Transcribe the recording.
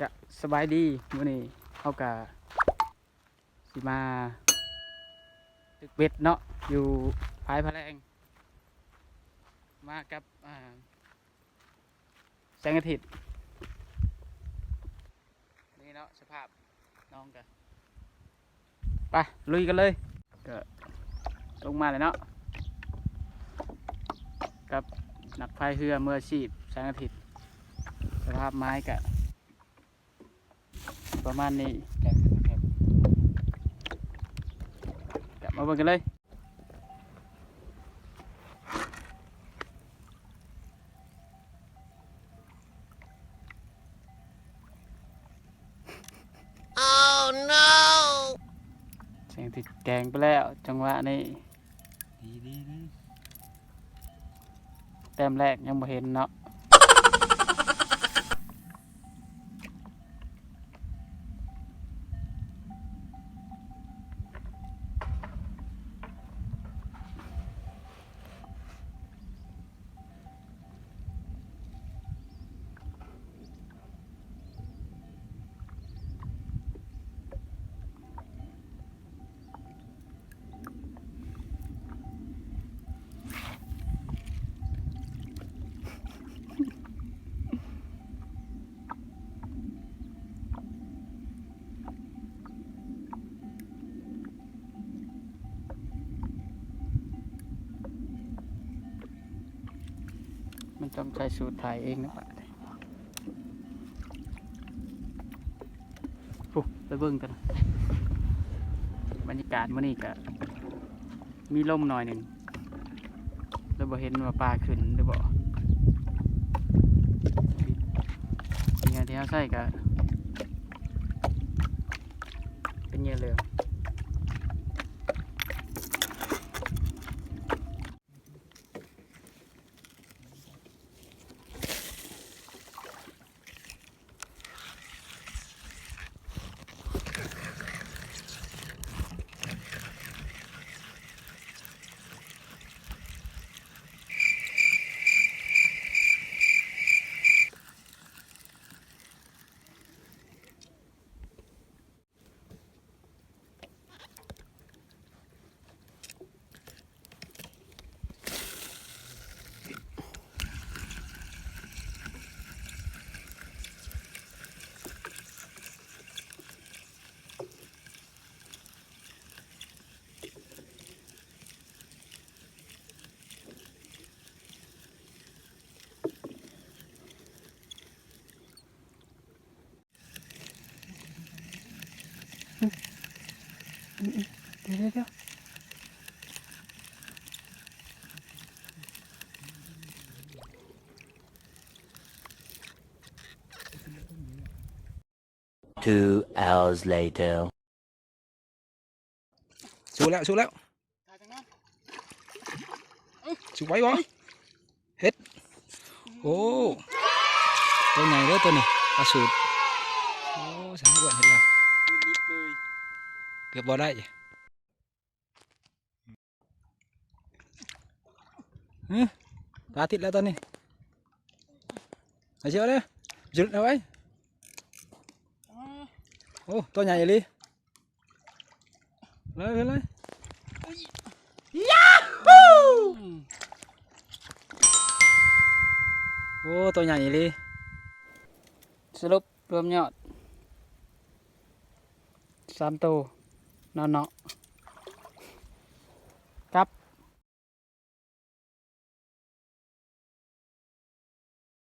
จะสบายดีมื้อนี้เขากะ สิมาตึกเบ็ดเนาะอยู่ภายพะแรงมากับแสงอาทิตย์นี่เนาะสภาพน้องกะไปลุยกันเลยก็ลงมาเลยเนาะกับนักพายเรือเมืออชีพแสงอาทิตย์สภาพไม้กะประมาณนี้ก บมาเบิ่งกันเลย เสียงติดแกงไปแล้ว จังหวะนี้ ดีดีดี แต้มแรกยังบ่เห็นเนาะ มันต้องใช้สูตรถ่ายเองนะปะปุ๊บไปเบิ่งกัน บรรยากาศมื้อนี้ก็มีลมหน่อยหนึ่งแล้วบ่เห็นว่าปลาขึ้นหรือบ่เป็นไงที่เขาใส่ก็เป็นเงี้ยเลย เดี๋ยวเดี๋ยวเดี๋ยว Two hours later. สู้แล้วสู้แล้วสู้ไว้บ่เฮ็ดโอ้ตัวใหญ่เด้อตัวนี้ปลาสูตรโอ้สามอ้วนเห็นแล้ว คือลิฟ เลยเกือบบ่ได้ฮึปลาติดแล้วตอนนี้เอาเชือกเลยจุดเอาไว้โอ้ตัวใหญ่เลยเลยเลยเลยโอ้ตัวใหญ่เลยสรุปรวมยอดสามตัว นอนเนาะ